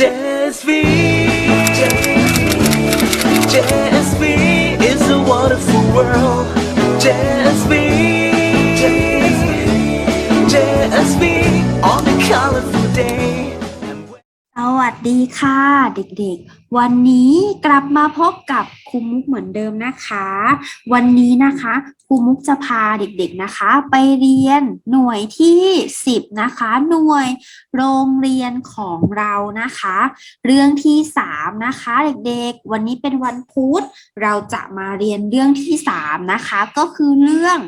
JSV JSV is a wonderful world JSV JSV on a colorful day สวัสดีค่ะ เด็กๆ วันนี้กลับมาพบกับครูมุกเหมือนเดิมนะคะ วันนี้นะคะครูมุกจะพาเด็กๆนะคะ ไปเรียนหน่วยที่ 10 นะคะ หน่วยโรงเรียนของเรานะคะ เรื่องที่ 3 นะคะ เด็กๆ วันนี้เป็นวันพุธเราจะมาเรียนเรื่องที่ 3 นะคะ ก็คือเรื่อง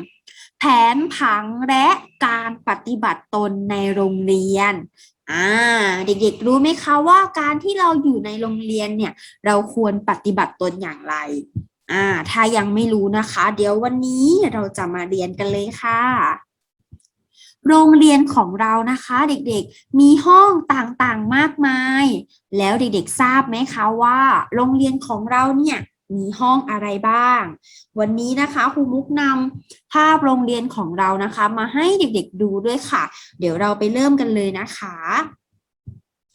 แผนผังและการปฏิบัติตนในโรงเรียน อ่าเด็กๆรู้ไหมคะว่าการที่เราอยู่ในโรงเรียนเนี่ย เราควรปฏิบัติตนอย่างไร อ่า ถ้ายังไม่รู้นะคะ เดี๋ยววันนี้เราจะมาเรียนกันเลยค่ะ โรงเรียนของเรานะคะ เด็กๆมีห้องต่างๆมากมาย แล้วเด็กๆทราบไหมคะว่า โรงเรียนของเราเนี่ย มีห้องอะไรบ้าง วันนี้นะคะครูมุกนำภาพโรงเรียนของเรานะคะ มาให้เด็กๆดูด้วยค่ะ เดี๋ยวเราไปเริ่มกันเลยนะคะ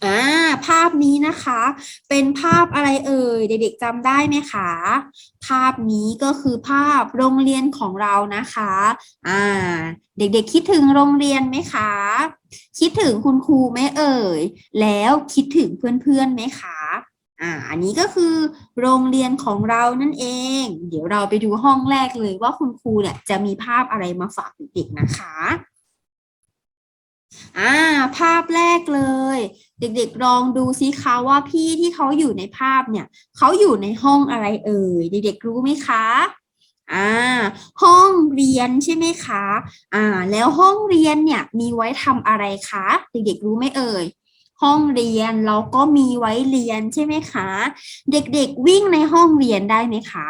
อ่าภาพนี้นะคะ เป็นภาพอะไรเอ่ย เด็กๆจำได้ไหมคะ ภาพนี้ก็คือภาพโรงเรียนของเรานะคะอ่าเด็กๆคิดถึงโรงเรียนไหมคะ คิดถึงคุณครูไหมเอ่ย แล้วคิดถึงเพื่อนๆไหมคะ อ่าอันนี้ก็คือโรงเรียนของเรานั่นเอง เดี๋ยวเราไปดูห้องแรกเลยว่าคุณครูเนี่ยจะมีภาพอะไรมาฝากเด็กๆนะคะอ่าภาพแรกเลย เด็กๆลองดูซิคะว่าพี่ที่เขาอยู่ในภาพเนี่ยเขาอยู่ในห้องอะไรเอ่ย เด็กๆรู้ไหมคะอ่าห้องเรียนใช่ไหมคะอ่าแล้วห้องเรียนเนี่ยมีไว้ทำอะไรคะ เด็กๆรู้ไหมเอ่ย ห้องเรียนเราก็มีไว้เรียนใช่ไหมคะ เด็กๆวิ่งในห้องเรียนได้ไหมคะ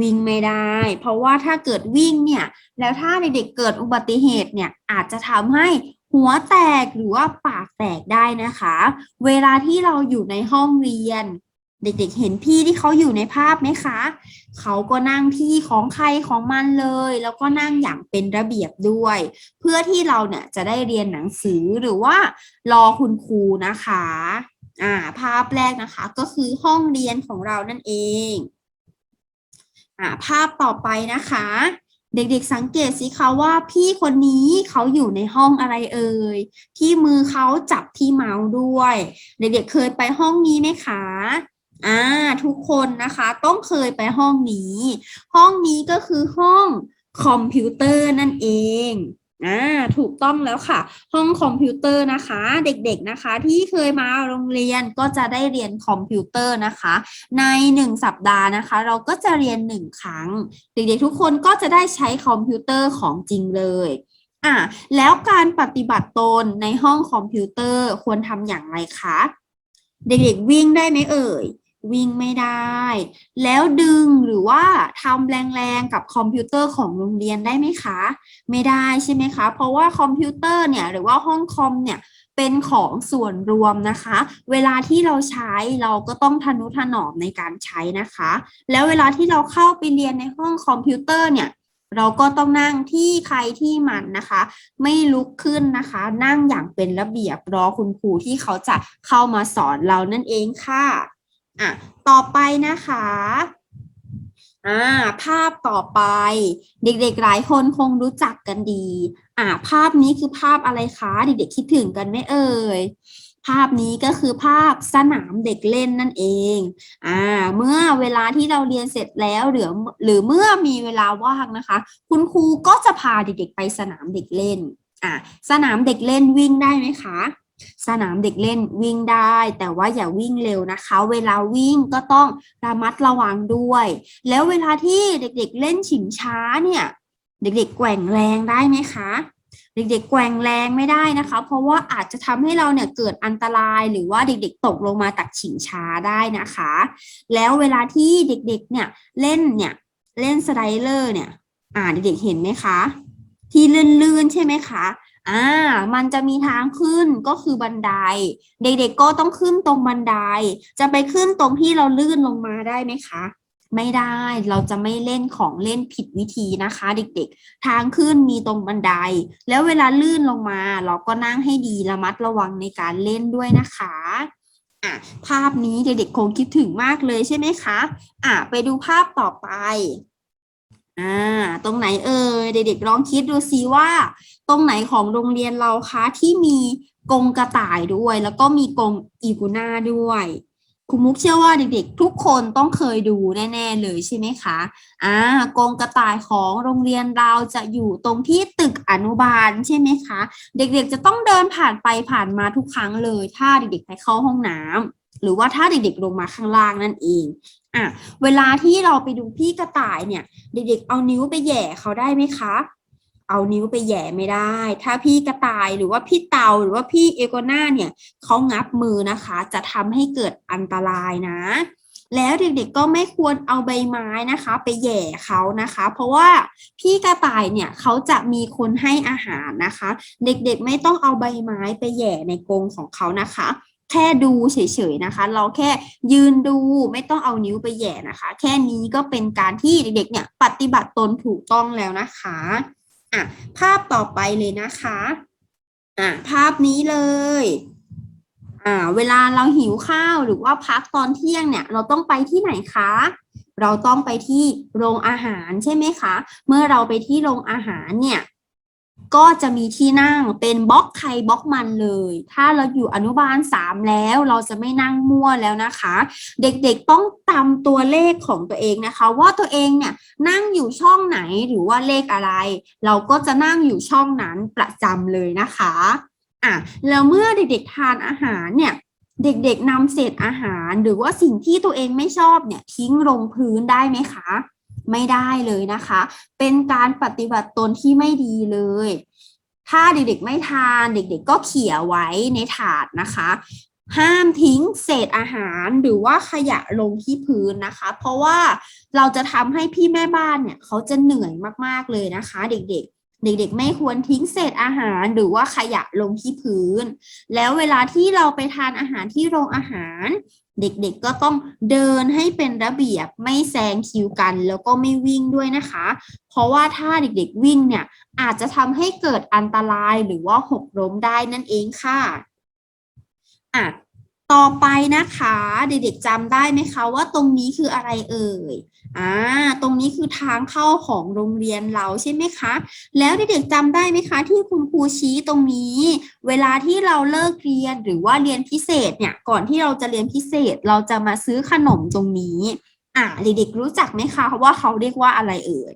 วิ่งไม่ได้ เพราะว่าถ้าเกิดวิ่งเนี่ย แล้วถ้าเด็กๆเกิดอุบัติเหตุเนี่ยอาจจะทำให้หัวแตกหรือว่าปากแตกได้นะคะ เวลาที่เราอยู่ในห้องเรียน เด็กๆ เห็นพี่ที่เขาอยู่ในภาพไหมคะ เขาก็นั่งที่ของใครของมันเลย แล้วก็นั่งอย่างเป็นระเบียบด้วย เพื่อที่เราเนี่ยจะได้เรียนหนังสือหรือว่ารอคุณครูนะคะ อ่า ภาพแรกนะคะ ก็คือห้องเรียนของเรานั่นเอง อ่า ภาพต่อไปนะคะ เด็กๆสังเกตสิคะว่าพี่คนนี้เขาอยู่ในห้องอะไรเอ่ย ที่มือเขาจับที่เมาส์ด้วย เด็กๆเคยไปห้องนี้ไหมคะ อ่าทุกคนนะคะต้องเคยไปห้องนี้ ห้องนี้ก็คือห้องคอมพิวเตอร์นั่นเองอ่าถูกต้องแล้วค่ะ ห้องคอมพิวเตอร์นะคะ เด็กๆนะคะ ที่เคยมาโรงเรียนก็จะได้เรียนคอมพิวเตอร์นะคะ ในหนึ่งสัปดาห์นะคะ เราก็จะเรียนหนึ่งครั้ง เด็กๆทุกคนก็จะได้ใช้คอมพิวเตอร์ของจริงเลยอ่าแล้วการปฏิบัติตนในห้องคอมพิวเตอร์ควรทำอย่างไรคะ เด็กๆวิ่งได้ไหมเอ่ย วิ่งไม่ได้ แล้วดึงหรือว่าทำแรงๆกับคอมพิวเตอร์ของโรงเรียนได้ไหมคะ ไม่ได้ใช่ไหมคะ เพราะว่าคอมพิวเตอร์เนี่ยหรือว่าห้องคอมเนี่ยเป็นของส่วนรวมนะคะ เวลาที่เราใช้เราก็ต้องทนุถนอมในการใช้นะคะ แล้วเวลาที่เราเข้าไปเรียนในห้องคอมพิวเตอร์เนี่ยเราก็ต้องนั่งที่ใครที่มันนะคะ ไม่ลุกขึ้นนะคะ นั่งอย่างเป็นระเบียบรอคุณครูที่เขาจะเข้ามาสอนเรานั่นเองค่ะ อะต่อไปนะคะอ่าภาพต่อไป เด็กๆหลายคนคงรู้จักกันดี อ่าภาพนี้คือภาพอะไรคะเด็กๆคิดถึงกันไหมเอ่ยภาพนี้ก็คือภาพสนามเด็กเล่นนั่นเอง อ่า เมื่อเวลาที่เราเรียนเสร็จแล้วหรือหรือเมื่อมีเวลาว่างนะคะ คุณครูก็จะพาเด็กๆไปสนามเด็กเล่น อ่าสนามเด็กเล่นวิ่งได้ไหมคะ สนามเด็กเล่นวิ่งได้ แต่ว่าอย่าวิ่งเร็วนะคะ เวลาวิ่งก็ต้องระมัดระวังด้วย แล้วเวลาที่เด็กๆเล่นฉิงช้าเนี่ย เด็กๆแกว่งแรงได้ไหมคะ เด็กๆแกว่งแรงไม่ได้นะคะ เพราะว่าอาจจะทำให้เราเนี่ยเกิดอันตรายหรือว่าเด็กๆ ตกลงมาจากฉิงช้าได้นะคะ แล้วเวลาที่เด็กๆเนี่ยเล่นเนี่ยเล่นสไลเดอร์เนี่ย อ่าเด็กๆเห็นไหมคะ ที่ลื่นๆใช่ไหมคะ อ่า มันจะมีทางขึ้นก็คือบันได เด็กๆก็ต้องขึ้นตรงบันได จะไปขึ้นตรงที่เราลื่นลงมาได้ไหมคะ ไม่ได้ เราจะไม่เล่นของเล่นผิดวิธีนะคะ เด็กๆ ทางขึ้นมีตรงบันได แล้วเวลาลื่นลงมา เราก็นั่งให้ดีระมัดระวังในการเล่นด้วยนะคะอะภาพนี้เด็กๆคงคิดถึงมากเลยใช่ไหมคะอะไปดูภาพต่อไปอ่า ตรงไหนเอ่ยเด็กๆลองคิดดูซิว่า ตรงไหนของโรงเรียนเราคะ ที่มีกรงกระต่ายด้วย แล้วก็มีกรงอีกูน่าด้วยครูมุกเชื่อว่าเด็กๆ ทุกคนต้องเคยดูแน่ ๆ เลยใช่ไหมคะอ่ากรงกระต่ายของโรงเรียนเราจะอยู่ตรงที่ตึกอนุบาลใช่ไหมคะ เด็กๆจะต้องเดินผ่านไปผ่านมาทุกครั้งเลย ถ้าเด็กๆไปเข้าห้องน้ำหรือว่าถ้าเด็กๆลงมาข้างล่างนั่นเองอะเวลาที่เราไปดูพี่กระต่ายเนี่ย เด็กๆเอานิ้วไปแย่เขาได้ไหมคะ เอานิ้วไปแย่ไม่ได้ ถ้าพี่กระต่ายหรือว่าพี่เต่าหรือว่าพี่เอโกนาเนี่ยเขางับมือนะคะ จะทำให้เกิดอันตรายนะ แล้วเด็กๆก็ไม่ควรเอาใบไม้นะคะ ไปแย่เขานะคะ เพราะว่าพี่กระต่ายเนี่ยเขาจะมีคนให้อาหารนะคะ เด็กๆไม่ต้องเอาใบไม้ไปแย่ในกรงของเขานะคะแค่ดูเฉยๆนะคะ เราแค่ยืนดูไม่ต้องเอานิ้วไปแย่นะคะ แค่นี้ก็เป็นการที่เด็กๆเนี่ยปฏิบัติตนถูกต้องแล้วนะคะ อะภาพต่อไปเลยนะคะอะภาพนี้เลยอ่าเวลาเราหิวข้าวหรือว่าพักตอนเที่ยงเนี่ย เราต้องไปที่ไหนคะ เราต้องไปที่โรงอาหารใช่ไหมคะ เมื่อเราไปที่โรงอาหารเนี่ย ก็จะมีที่นั่งเป็นบล็อกใครบล็อกมันเลย ถ้าเราอยู่อนุบาลสามแล้วเราจะไม่นั่งมั่วแล้วนะคะ เด็กๆต้องตามตัวเลขของตัวเองนะคะ ว่าตัวเองเนี่ยนั่งอยู่ช่องไหนหรือว่าเลขอะไร เราก็จะนั่งอยู่ช่องนั้นประจำเลยนะคะอะแล้วเมื่อเด็กๆทานอาหารเนี่ยเด็กๆนำเศษอาหารหรือว่าสิ่งที่ตัวเองไม่ชอบเนี่ยทิ้งลงพื้นได้ไหมคะ ไม่ได้เลยนะคะ เป็นการปฏิบัติตนที่ไม่ดีเลย ถ้าเด็กๆไม่ทานเด็กๆก็เขี่ยไว้ในถาดนะคะ ห้ามทิ้งเศษอาหารหรือว่าขยะลงที่พื้นนะคะ เพราะว่าเราจะทำให้พี่แม่บ้านเนี่ยเขาจะเหนื่อยมากๆเลยนะคะ เด็กๆเด็กๆ ไม่ควรทิ้งเศษอาหารหรือว่าขยะลงที่พื้น แล้วเวลาที่เราไปทานอาหารที่โรงอาหาร เด็กๆก็ต้องเดินให้เป็นระเบียบไม่แซงคิวกัน แล้วก็ไม่วิ่งด้วยนะคะ เพราะว่าถ้าเด็กๆวิ่งเนี่ยอาจจะทำให้เกิดอันตรายหรือว่าหกล้มได้นั่นเองค่ะอะ ต่อไปนะคะ เด็กๆจำได้ไหมคะว่าตรงนี้คืออะไรเอ่ย อ่า ตรงนี้คือทางเข้าของโรงเรียนเราใช่ไหมคะ แล้วเด็กๆจำได้ไหมคะ ที่คุณครูชี้ตรงนี้ เวลาที่เราเลิกเรียนหรือว่าเรียนพิเศษเนี่ย ก่อนที่เราจะเรียนพิเศษเราจะมาซื้อขนมตรงนี้ อ่าเด็กๆรู้จักไหมคะว่าเขาเรียกว่าอะไรเอ่ย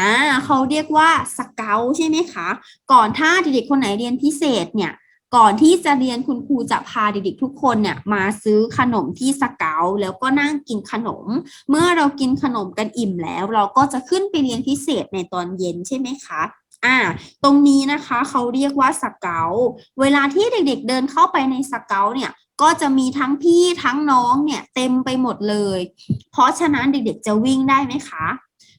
อ่าเขาเรียกว่าสเกลใช่ไหมคะ ก่อนถ้าเด็กๆคนไหนเรียนพิเศษเนี่ย ก่อนที่จะเรียนคุณครูจะพาเด็กๆทุกคนเนี่ยมาซื้อขนมที่สเกลแล้วก็นั่งกินขนม เมื่อเรากินขนมกันอิ่มแล้ว เราก็จะขึ้นไปเรียนพิเศษในตอนเย็นใช่ไหมคะอ่าตรงนี้นะคะเขาเรียกว่าสเกลเวลาที่เด็กๆเดินเข้าไปในสเกลเนี่ย ก็จะมีทั้งพี่ทั้งน้องเนี่ยเต็มไปหมดเลย เพราะฉะนั้นเด็กๆจะวิ่งได้ไหมคะ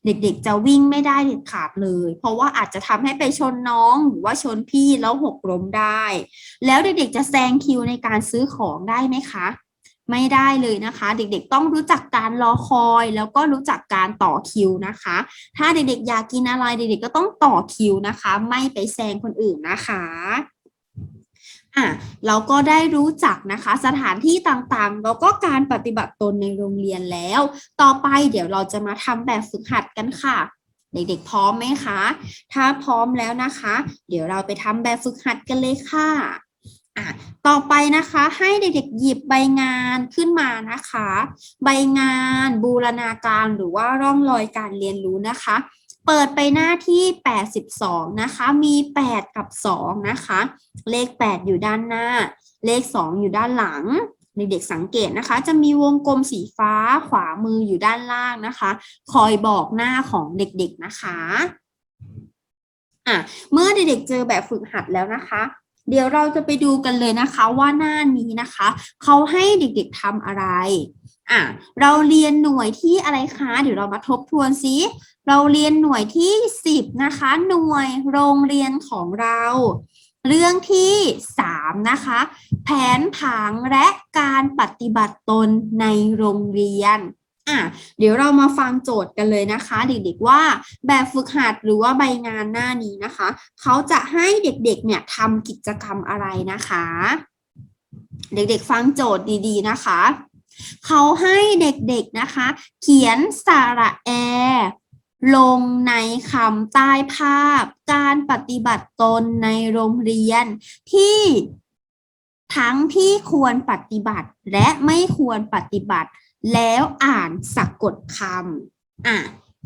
เด็กๆจะวิ่งไม่ได้เด็ดขาดเลย เพราะว่าอาจจะทำให้ไปชนน้องหรือว่าชนพี่แล้วหกล้มได้ แล้วเด็กๆจะแซงคิวในการซื้อของได้ไหมคะ ไม่ได้เลยนะคะ เด็กๆต้องรู้จักการรอคอย แล้วก็รู้จักการต่อคิวนะคะ ถ้าเด็กๆอยากกินอะไรเด็กๆก็ต้องต่อคิวนะคะ ไม่ไปแซงคนอื่นนะคะ อะเราก็ได้รู้จักนะคะ สถานที่ต่างๆ แล้วก็การปฏิบัติตนในโรงเรียนแล้ว ต่อไปเดี๋ยวเราจะมาทำแบบฝึกหัดกันค่ะ เด็กๆพร้อมไหมคะ ถ้าพร้อมแล้วนะคะ เดี๋ยวเราไปทำแบบฝึกหัดกันเลยค่ะอะต่อไปนะคะให้เด็กๆหยิบใบงานขึ้นมานะคะ ใบงานบูรณาการหรือว่าร่องรอยการเรียนรู้นะคะ เปิดไปหน้าที่ 82 นะคะ มี 8 กับ 2 นะคะ เลข 8 อยู่ด้านหน้า เลข 2 อยู่ด้านหลัง เด็กๆสังเกตนะคะ จะมีวงกลมสีฟ้าขวามืออยู่ด้านล่างนะคะ คอยบอกหน้าของเด็กๆนะคะอะเมื่อเด็กๆเจอแบบฝึกหัดแล้วนะคะ เดี๋ยวเราจะไปดูกันเลยนะคะว่าหน้านี้นะคะ เขาให้เด็กๆทำอะไร อะเราเรียนหน่วยที่อะไรคะเดี๋ยวเรามาทบทวนซิเราเรียนหน่วยที่ 10 นะคะ หน่วยโรงเรียนของเรา เรื่องที่ 3 นะคะ แผนผังและการปฏิบัติตนในโรงเรียนอะเดี๋ยวเรามาฟังโจทย์กันเลยนะคะ เด็กๆว่าแบบฝึกหัดหรือว่าใบงานหน้านี้นะคะ เขาจะให้เด็กๆเนี่ยทำกิจกรรมอะไรนะคะ เด็กๆฟังโจทย์ดีๆนะคะ เขาให้เด็กๆนะคะ เขียนสระแอ ลงในคำใต้ภาพ การปฏิบัติตนในโรงเรียนที่ทั้งที่ควรปฏิบัติและไม่ควรปฏิบัติ แล้วอ่านสะกดคำอะ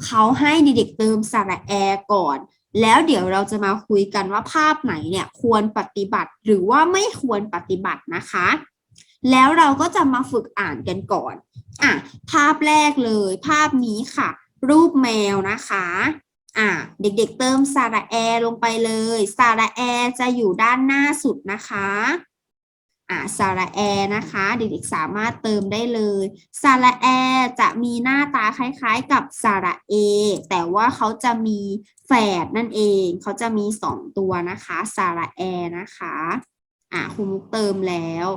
เขาให้เด็กๆเติมสระแอก่อน แล้วเดี๋ยวเราจะมาคุยกันว่าภาพไหนเนี่ยควรปฏิบัติหรือว่าไม่ควรปฏิบัตินะคะ แล้วเราก็จะมาฝึกอ่านกันก่อนอะภาพแรกเลย ภาพนี้ค่ะ รูปแมวนะคะอะเด็กๆเติมสระแอลงไปเลยสระแอจะอยู่ด้านหน้าสุดนะคะอะสระแอนะคะ เด็กๆสามารถเติมได้เลยสระแอจะมีหน้าตาคล้ายๆกับสระเอ แต่ว่าเขาจะมีแฝดนั่นเอง เขาจะมีสองตัวนะคะสระแอนะคะอะคุณมุกเติมแล้ว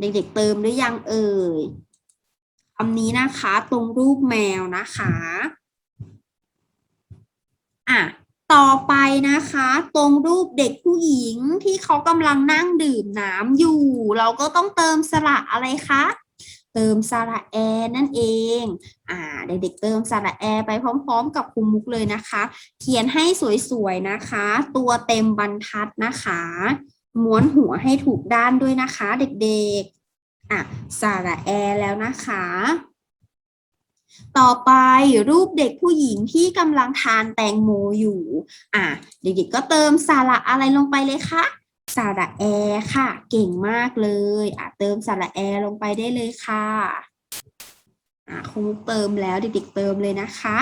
เด็กๆเติมหรือยังเอ่ยคำนี้นะคะตรงรูปแมวนะคะอะต่อไปนะคะ ตรงรูปเด็กผู้หญิงที่เขากำลังนั่งดื่มน้ำอยู่ เราก็ต้องเติมสระอะไรคะเติมสระแอนั่นเอง อ่า เด็กๆเติมสระแอไปพร้อม ๆ กับคุณมุกเลยนะคะ เขียนให้สวยๆนะคะ ตัวเต็มบรรทัดนะคะ ม้วนหัวให้ถูกด้านด้วยนะคะ เด็กๆ อะสระแอแล้วนะคะ ต่อไปรูปเด็กผู้หญิงที่กำลังทานแตงโมอยู่ อะเด็กๆก็เติมสระอะไรลงไปเลยคะสระแอค่ะ เก่งมากเลยอะเติมสระแอลงไปได้เลยค่ะอะคงเติมแล้วเด็กๆเติมเลยนะคะ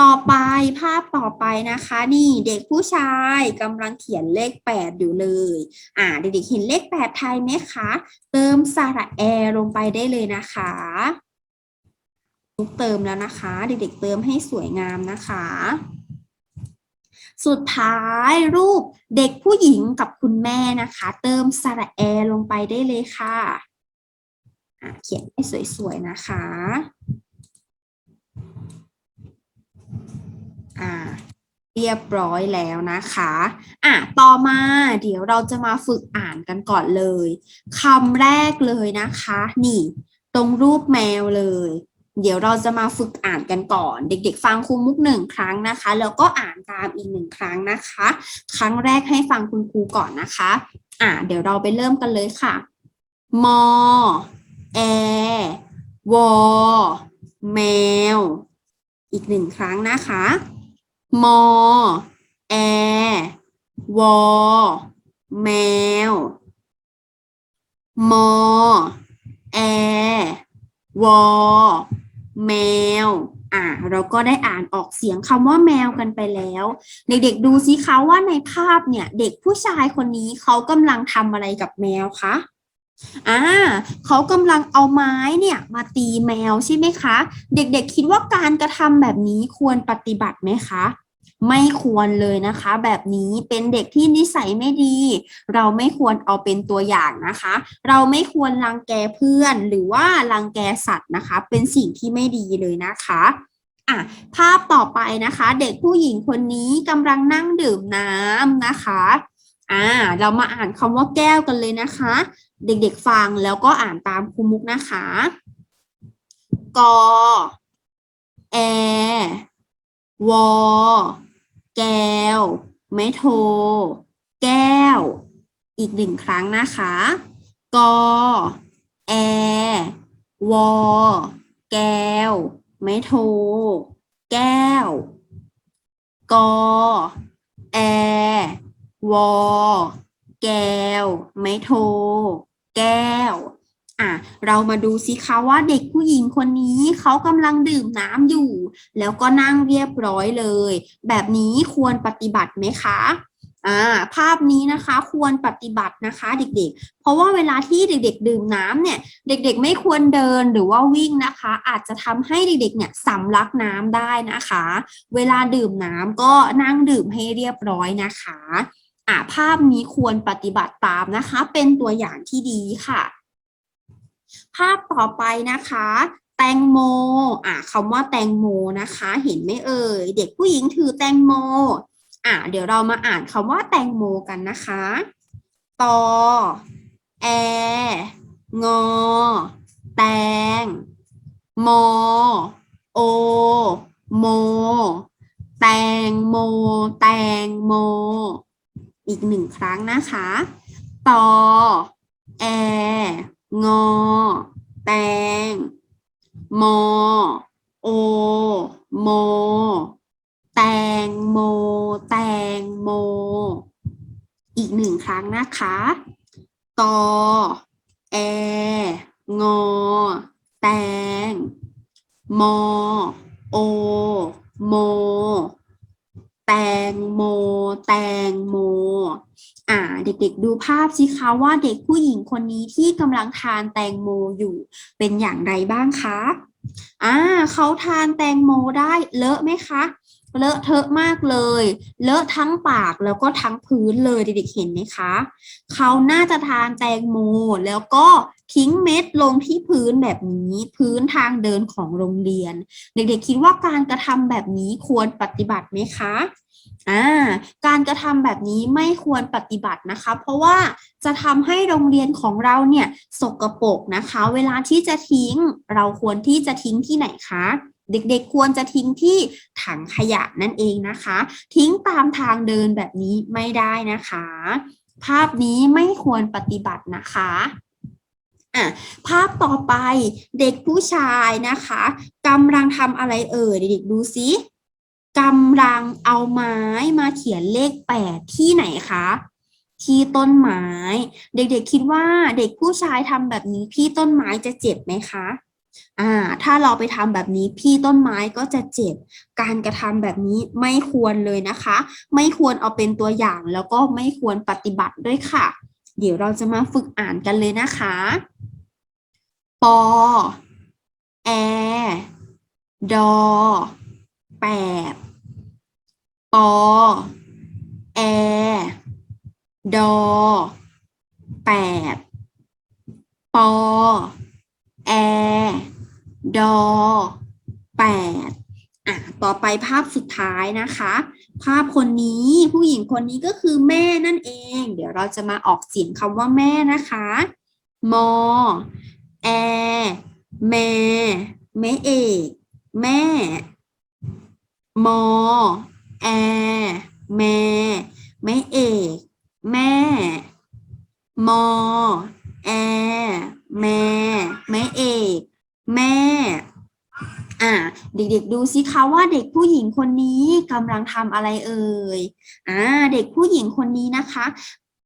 ต่อไปภาพต่อไปนะคะ นี่เด็กผู้ชายกำลังเขียนเลขแปดอยู่เลย อ่า เด็กๆเห็นเลขแปดไทยไหมคะ เติมสระแอลงไปได้เลยนะคะเติมแล้วนะคะ เด็กๆเติมให้สวยงามนะคะ สุดท้ายรูปเด็กผู้หญิงกับคุณแม่นะคะ เติมสระแอลงไปได้เลยค่ะอะเขียนให้สวยๆนะคะ อ่าเรียบร้อยแล้วนะคะอะต่อมาเดี๋ยวเราจะมาฝึกอ่านกันก่อนเลยคำแรกเลยนะคะ นี่ ตรงรูปแมวเลย เดี๋ยวเราจะมาฝึกอ่านกันก่อน เด็ก ๆ ฟังครูมุกหนึ่งครั้งนะคะ แล้วก็อ่านตามอีกหนึ่งครั้งนะคะ ครั้งแรกให้ฟังคุณครูก่อนนะคะ อะเดี๋ยวเราไปเริ่มกันเลยค่ะมอแอวอแมว อีกหนึ่งครั้งนะคะ มอ แอ วอ แมว มอ แอ วอ แมว อะเราก็ได้อ่านออกเสียงคำว่าแมวกันไปแล้ว เด็กๆดูสิคะว่าในภาพเนี่ย เด็กผู้ชายคนนี้เขากำลังทำอะไรกับแมวคะ อ่าเขากำลังเอาไม้เนี่ยมาตีแมวใช่ไหมคะ เด็กๆคิดว่าการกระทำแบบนี้ควรปฏิบัติไหมคะ ไม่ควรเลยนะคะ แบบนี้เป็นเด็กที่นิสัยไม่ดี เราไม่ควรเอาเป็นตัวอย่างนะคะ เราไม่ควรรังแกเพื่อนหรือว่ารังแกสัตว์นะคะ เป็นสิ่งที่ไม่ดีเลยนะคะอะภาพต่อไปนะคะ เด็กผู้หญิงคนนี้กำลังนั่งดื่มน้ำนะคะอ่าเรามาอ่านคำว่าแก้วกันเลยนะคะ เด็กๆฟังแล้วก็อ่านตามครูมุกนะคะ กอ แอ วอ แก้ว ไม่โท แก้ว อีกหนึ่งครั้งนะคะ กอ แอ วอ แก้ว ไม่โท แก้ว กอ แอ วอ แก้ว ไม่โท แก้ว อะ เรามาดูสิคะว่าเด็กผู้หญิงคนนี้เขากำลังดื่มน้ำอยู่ แล้วก็นั่งเรียบร้อยเลย แบบนี้ควรปฏิบัติไหมคะอ่าภาพนี้นะคะควรปฏิบัตินะคะเด็กๆ เพราะว่าเวลาที่เด็กๆ ดื่มน้ำเนี่ย เด็กๆ ไม่ควรเดินหรือว่าวิ่งนะคะ อาจจะทำให้เด็กๆ เนี่ยสำลักน้ำได้นะคะ เวลาดื่มน้ำก็นั่งดื่มให้เรียบร้อยนะคะ อ่าภาพนี้ควรปฏิบัติตามนะคะ เป็นตัวอย่างที่ดีค่ะ ภาพต่อไปนะคะ แตงโมอ่าคำว่าแตงโมนะคะ เห็นไหมเอ่ยเด็กผู้หญิงถือแตงโมอ่าเดี๋ยวเรามาอ่านคำว่าแตงโมกันนะคะตอแองอ แตง มอ โอ โม แตงโม แตงโม อีกหนึ่งครั้งนะคะตอแองอ แตง มอ โอ โม แตงโม แตงโม อีกหนึ่งครั้งนะคะตอแองอ แตง มอ โอ โม แตงโม แตงโม อ่าเด็กๆดูภาพสิคะว่าเด็กผู้หญิงคนนี้ที่กำลังทานแตงโมอยู่ เป็นอย่างไรบ้างคะอ่าเขาทานแตงโมได้เลอะไหมคะ เลอะเทอะมากเลย เลอะทั้งปากแล้วก็ทั้งพื้นเลยเด็กๆเห็นไหมคะเขาน่าจะทานแตงโมแล้วก็ทิ้งเม็ดลงที่พื้นแบบนี้พื้นทางเดินของโรงเรียน เด็กๆคิดว่าการกระทำแบบนี้ควรปฏิบัติไหมคะ อ่าการกระทำแบบนี้ไม่ควรปฏิบัตินะคะ เพราะว่าจะทำให้โรงเรียนของเราเนี่ยสกปรกนะคะ เวลาที่จะทิ้งเราควรที่จะทิ้งที่ไหนคะเด็กๆ ควรจะทิ้งที่ถังขยะนั่นเองนะคะ ทิ้งตามทางเดินแบบนี้ไม่ได้นะคะ ภาพนี้ไม่ควรปฏิบัตินะคะอะภาพต่อไปเด็กผู้ชายนะคะกำลังทำอะไรเอ่ยเด็กๆดูสิ กำลังเอาไม้มาเขียนเลขแปดที่ไหนคะ ที่ต้นไม้ เด็กๆคิดว่าเด็กผู้ชายทำแบบนี้พี่ต้นไม้จะเจ็บไหมคะอ่า ถ้าเราไปทำแบบนี้พี่ต้นไม้ก็จะเจ็บ การกระทำแบบนี้ไม่ควรเลยนะคะ ไม่ควรเอาเป็นตัวอย่างแล้วก็ไม่ควรปฏิบัติด้วยค่ะ เดี๋ยวเราจะมาฝึกอ่านกันเลยนะคะ ปอ แอ ดอแปด อแอดอแปดปอแอดอแปดอะต่อไปภาพสุดท้ายนะคะ ภาพคนนี้ผู้หญิงคนนี้ก็คือแม่นั่นเอง เดี๋ยวเราจะมาออกเสียงคำว่าแม่นะคะ มอ แอ แม่ แม่เอก แม่ มอ แอแม่แม่เอกแม่ มอ แอ แม่ แม่เอก แม่ อะ เด็กๆดูสิคะว่าเด็กผู้หญิงคนนี้กำลังทำอะไรเอ่ย อ่า เด็กผู้หญิงคนนี้นะคะ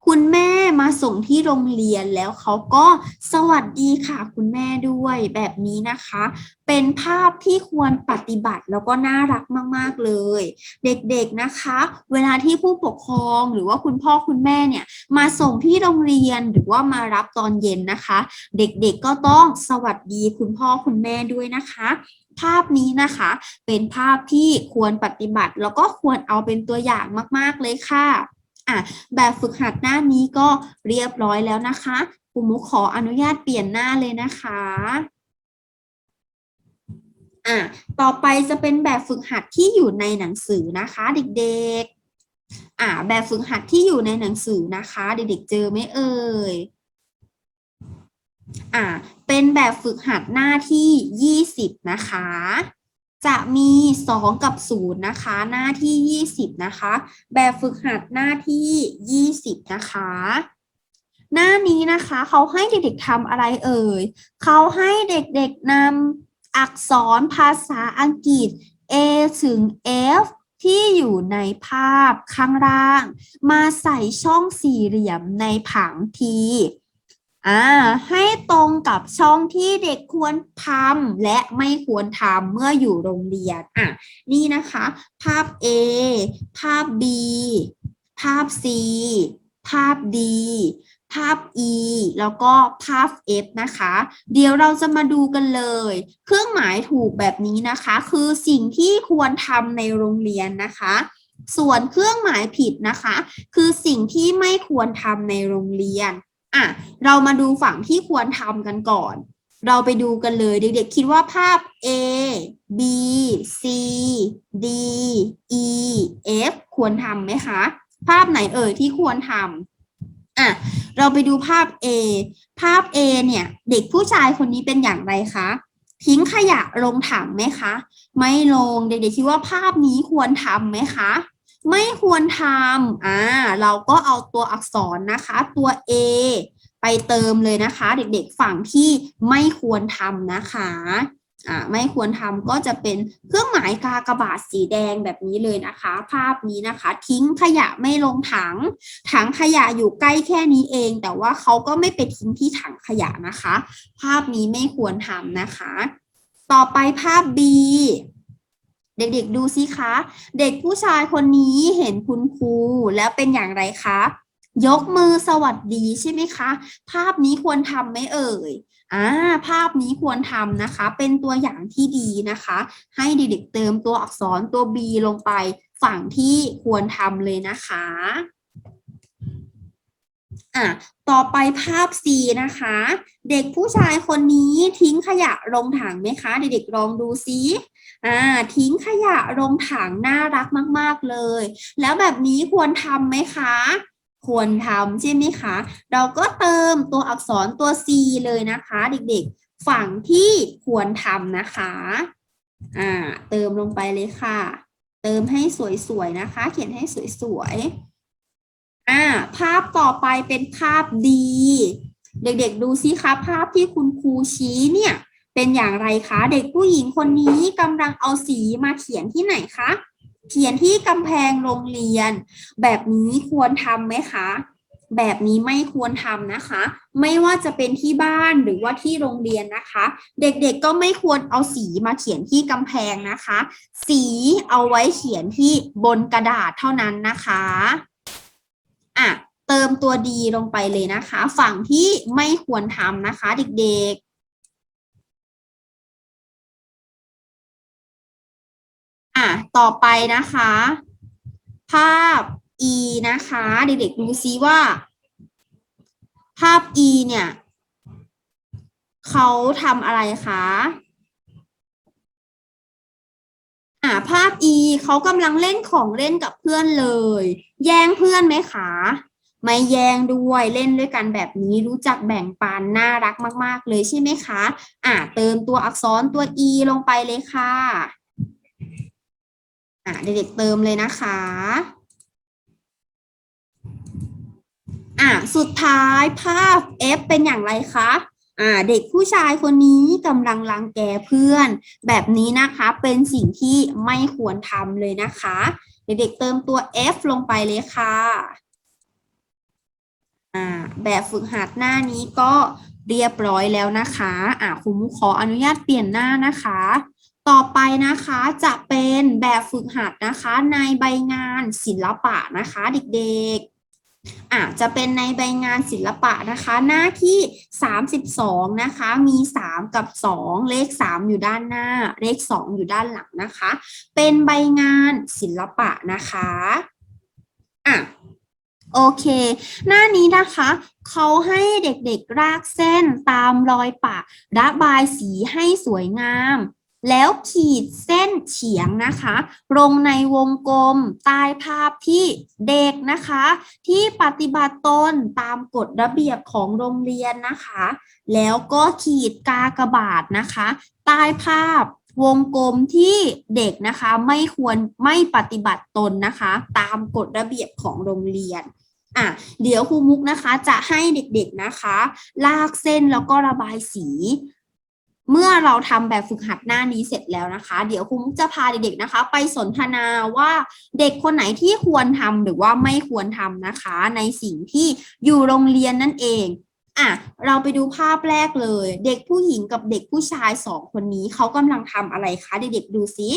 คุณแม่มาส่งที่โรงเรียนแล้วเขาก็สวัสดีค่ะ คุณแม่ด้วยแบบนี้นะคะ เป็นภาพที่ควรปฏิบัติแล้วก็น่ารักมาก ๆ เลย เด็กๆนะคะ เวลาที่ผู้ปกครองหรือว่าคุณพ่อคุณแม่เนี่ยมาส่งที่โรงเรียนหรือว่ามารับตอนเย็นนะคะ เด็กๆก็ต้องสวัสดีคุณพ่อคุณแม่ด้วยนะคะภาพนี้นะคะเป็นภาพที่ควรปฏิบัติ แล้วก็ควรเอาเป็นตัวอย่างมาก ๆ เลยค่ะ อะแบบฝึกหัดหน้านี้ก็เรียบร้อยแล้วนะคะครูมุกขออนุญาตเปลี่ยนหน้าเลยนะคะอะต่อไปจะเป็นแบบฝึกหัดที่อยู่ในหนังสือนะคะ เด็กๆอะแบบฝึกหัดที่อยู่ในหนังสือนะคะ เด็กๆเจอไหมเอ่ยอะเป็นแบบฝึกหัดหน้าที่ 20 นะคะ จะมี 2 กับ 0 นะคะ หน้าที่ 20 นะคะ แบบฝึกหัดหน้าที่ 20 นะคะ หน้านี้นะคะเขาให้เด็กๆทำอะไรเอ่ยเขาให้เด็กๆนำอักษรภาษาอังกฤษ A ถึง F ที่อยู่ในภาพข้างล่าง มาใส่ช่องสี่เหลี่ยมในผังที อ่าให้ตรงกับช่องที่เด็กควรทำและไม่ควรทำเมื่ออยู่โรงเรียนอะนี่นะคะ ภาพ A ภาพ B ภาพ C ภาพ D ภาพ E แล้วก็ภาพ F นะคะ เดี๋ยวเราจะมาดูกันเลย เครื่องหมายถูกแบบนี้นะคะ คือสิ่งที่ควรทำในโรงเรียนนะคะ ส่วนเครื่องหมายผิดนะคะ คือสิ่งที่ไม่ควรทำในโรงเรียน อะเรามาดูฝั่งที่ควรทำกันก่อน เราไปดูกันเลยเด็กๆคิดว่าภาพ A B C D E F ควรทำไหมคะ ภาพไหนเอ่ยที่ควรทำอะเราไปดูภาพ A ภาพ A เนี่ย เด็กผู้ชายคนนี้เป็นอย่างไรคะทิ้งขยะลงถังไหมคะ ไม่ลงเด็กๆคิดว่าภาพนี้ควรทำไหมคะ ไม่ควรทำอ่าเราก็เอาตัวอักษรนะคะ ตัว A ไปเติมเลยนะคะ เด็กๆฝั่งที่ไม่ควรทำนะคะอ่าไม่ควรทำก็จะเป็นเครื่องหมายกากบาทสีแดงแบบนี้เลยนะคะ ภาพนี้นะคะ ทิ้งขยะไม่ลงถัง ถังขยะอยู่ใกล้แค่นี้เอง แต่ว่าเขาก็ไม่ไปทิ้งที่ถังขยะนะคะ ภาพนี้ไม่ควรทำนะคะ ต่อไปภาพ B เด็กๆ ดูสิคะ เด็กผู้ชายคนนี้เห็นคุณครูแล้วเป็นอย่างไรคะ ยกมือสวัสดีใช่ไหมคะ ภาพนี้ควรทำไหมเอ่ยอ่าภาพนี้ควรทำนะคะ เป็นตัวอย่างที่ดีนะคะ ให้เด็กๆเติมตัวอักษรตัว B ลงไปฝั่งที่ควรทำเลยนะคะอะต่อไปภาพ C นะคะ เด็กผู้ชายคนนี้ทิ้งขยะลงถังไหมคะ เด็กๆลองดูซิ อ่าทิ้งขยะลงถังน่ารักมาก ๆเลย แล้วแบบนี้ควรทำไหมคะ ควรทำใช่ไหมคะ เราก็เติมตัวอักษรตัว C เลยนะคะ เด็กๆ ฝั่งที่ควรทำนะคะอ่าเติมลงไปเลยค่ะ เติมให้สวยๆนะคะ เขียนให้สวยๆอ่าภาพต่อไปเป็นภาพดี เด็กๆดูซิคะภาพที่คุณครูชี้เนี่ย เป็นอย่างไรคะ เด็กผู้หญิงคนนี้กำลังเอาสีมาเขียนที่ไหนคะ เขียนที่กำแพงโรงเรียน แบบนี้ควรทำไหมคะ แบบนี้ไม่ควรทำนะคะ ไม่ว่าจะเป็นที่บ้านหรือว่าที่โรงเรียนนะคะ เด็กๆก็ไม่ควรเอาสีมาเขียนที่กำแพงนะคะ สีเอาไว้เขียนที่บนกระดาษเท่านั้นนะคะอะเติมตัวดีลงไปเลยนะคะ ฝั่งที่ไม่ควรทำนะคะ เด็กๆ อะต่อไปนะคะ ภาพ E นะคะ เด็กๆดูซิว่า ภาพ E เนี่ยเขาทำอะไรคะอ่าภาพ E เขากำลังเล่นของเล่นกับเพื่อนเลย แย่งเพื่อนไหมคะ ไม่แย่งด้วยเล่นด้วยกันแบบนี้รู้จักแบ่งปันน่ารักมาก ๆ เลยใช่ไหมคะ อ่าเติมตัวอักษรตัว E ลงไปเลยค่ะ อ่าเด็กๆเติมเลยนะคะอะสุดท้ายภาพ F เป็นอย่างไรคะอ่าเด็กผู้ชายคนนี้กำลังรังแกเพื่อน แบบนี้นะคะเป็นสิ่งที่ไม่ควรทำเลยนะคะ เด็กๆเติมตัว F ลงไปเลยค่ะอ่าแบบฝึกหัดหน้านี้ก็เรียบร้อยแล้วนะคะอ่าครูมุกขออนุญาตเปลี่ยนหน้านะคะ ต่อไปนะคะจะเป็นแบบฝึกหัดนะคะในใบงานศิลปะนะคะ เด็กๆอะจะเป็นในใบงานศิลปะนะคะ หน้าที่ 32 นะคะ มี 3 กับ 2 เลข 3 อยู่ด้านหน้า เลข 2 อยู่ด้านหลังนะคะ เป็นใบงานศิลปะนะคะอะโอเค หน้านี้นะคะเขาให้เด็กๆรากเส้นตามรอยปะระบายสีให้สวยงาม แล้วขีดเส้นเฉียงนะคะ ลงในวงกลมใต้ภาพที่เด็กนะคะ ที่ปฏิบัติตนตามกฎระเบียบของโรงเรียนนะคะ แล้วก็ขีดกากบาทนะคะ ใต้ภาพวงกลมที่เด็กนะคะไม่ควรไม่ปฏิบัติตนนะคะ ตามกฎระเบียบของโรงเรียนอะเดี๋ยวครูมุกนะคะจะให้เด็กๆนะคะ ลากเส้นแล้วก็ระบายสี เมื่อเราทำแบบฝึกหัดหน้านี้เสร็จแล้วนะคะ เดี๋ยวครูมุกจะพาเด็กๆนะคะ ไปสนทนาว่าเด็กคนไหนที่ควรทำหรือว่าไม่ควรทำนะคะ ในสิ่งที่อยู่โรงเรียนนั่นเองอะเราไปดูภาพแรกเลย เด็กผู้หญิงกับเด็กผู้ชายสองคนนี้เขากำลังทำอะไรคะเด็กๆดูซิ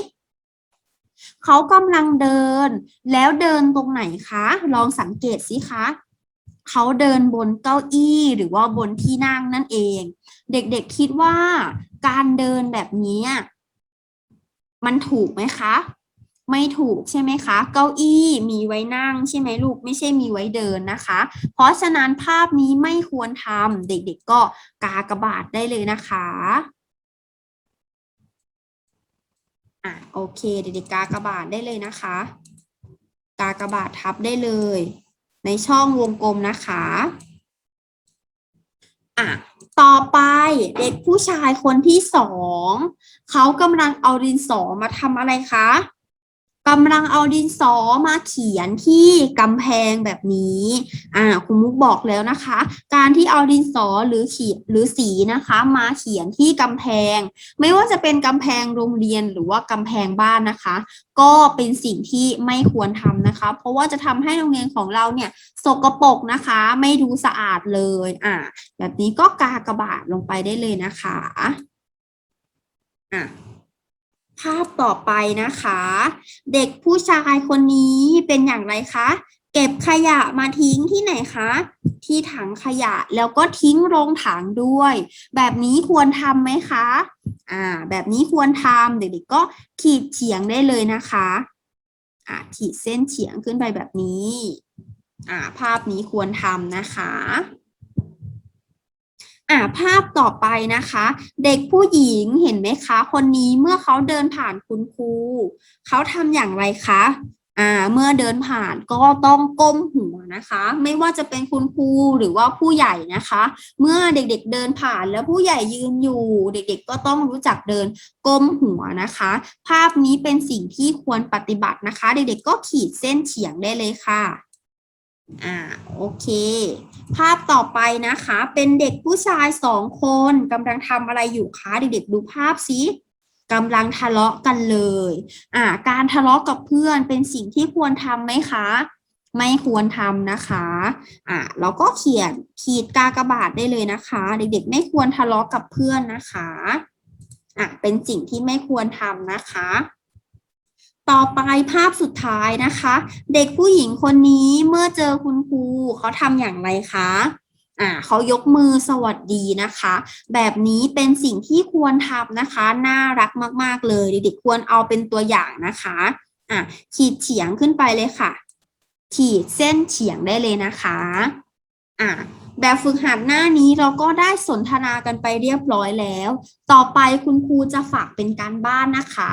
เขากำลังเดิน แล้วเดินตรงไหนคะ ลองสังเกตสิคะเขาเดินบนเก้าอี้หรือว่าบนที่นั่งนั่นเอง เด็กๆคิดว่าการเดินแบบนี้ มันถูกไหมคะ ไม่ถูกใช่ไหมคะ เก้าอี้มีไว้นั่งใช่ไหมลูกไม่ใช่มีไว้เดินนะคะ เพราะฉะนั้นภาพนี้ไม่ควรทำเด็กๆก็กากบาทได้เลยนะคะอะโอเคเด็กๆกากบาทได้เลยนะคะ กากบาททับได้เลย ในช่องวงกลมนะคะอะ ต่อไปเด็กผู้ชายคนที่สองเขากำลังเอาดินสอมาทำอะไรคะ กำลังเอาดินสอมาเขียนที่กำแพงแบบนี้อ่าคุณมุกบอกแล้วนะคะ การที่เอาดินสอหรือขีดหรือสีนะคะ มาเขียนที่กำแพง ไม่ว่าจะเป็นกำแพงโรงเรียนหรือว่ากำแพงบ้านนะคะ ก็เป็นสิ่งที่ไม่ควรทำนะคะ เพราะว่าจะทำให้โรงเรียนของเราเนี่ยสกปรกนะคะ ไม่ดูสะอาดเลยอ่าแบบนี้ก็กากระบาทลงไปได้เลยนะคะอะ ภาพต่อไปนะคะ เด็กผู้ชายคนนี้เป็นอย่างไรคะ เก็บขยะมาทิ้งที่ไหนคะ ที่ถังขยะแล้วก็ทิ้งลงถังด้วย แบบนี้ควรทำไหมคะอ่าแบบนี้ควรทำเด็กๆก็ขีดเฉียงได้เลยนะคะอ่าขีดเส้นเฉียงขึ้นไปแบบนี้อ่าภาพนี้ควรทำนะคะ อ่าภาพต่อไปนะคะ เด็กผู้หญิงเห็นไหมคะ คนนี้เมื่อเขาเดินผ่านคุณครูเขาทำอย่างไรคะอ่าเมื่อเดินผ่านก็ต้องก้มหัวนะคะ ไม่ว่าจะเป็นคุณครูหรือว่าผู้ใหญ่นะคะ เมื่อเด็กๆเดินผ่านแล้วผู้ใหญ่ยืนอยู่ เด็กๆก็ต้องรู้จักเดินก้มหัวนะคะ ภาพนี้เป็นสิ่งที่ควรปฏิบัตินะคะ เด็กๆก็ขีดเส้นเฉียงได้เลยค่ะอ่าโอเค ภาพต่อไปนะคะ เป็นเด็กผู้ชายสองคนกำลังทำอะไรอยู่คะเด็กๆดูภาพสิกำลังทะเลาะกันเลย อ่า การทะเลาะกับเพื่อนเป็นสิ่งที่ควรทำไหมคะ ไม่ควรทำนะคะ อ่าเราก็เขียนขีดกากบาทได้เลยนะคะ เด็กๆ ไม่ควรทะเลาะกับเพื่อนนะคะ อะเป็นสิ่งที่ไม่ควรทำนะคะ ต่อไปภาพสุดท้ายนะคะ เด็กผู้หญิงคนนี้เมื่อเจอคุณครูเขาทำอย่างไรคะอ่าเขายกมือสวัสดีนะคะ แบบนี้เป็นสิ่งที่ควรทำนะคะ น่ารักมาก ๆ เลยเด็กๆควรเอาเป็นตัวอย่างนะคะอะขีดเฉียงขึ้นไปเลยค่ะ ขีดเส้นเฉียงได้เลยนะคะอะแบบฝึกหัดหน้านี้เราก็ได้สนทนากันไปเรียบร้อยแล้ว ต่อไปคุณครูจะฝากเป็นการบ้านนะคะ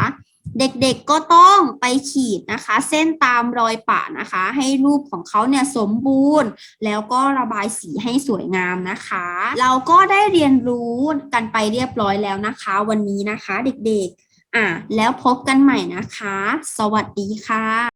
เด็กๆก็ต้องไปขีดนะคะ เส้นตามรอยปะนะคะ ให้รูปของเขาเนี่ยสมบูรณ์ แล้วก็ระบายสีให้สวยงามนะคะ เราก็ได้เรียนรู้กันไปเรียบร้อยแล้วนะคะ วันนี้นะคะเด็กๆอะแล้วพบกันใหม่นะคะ สวัสดีค่ะ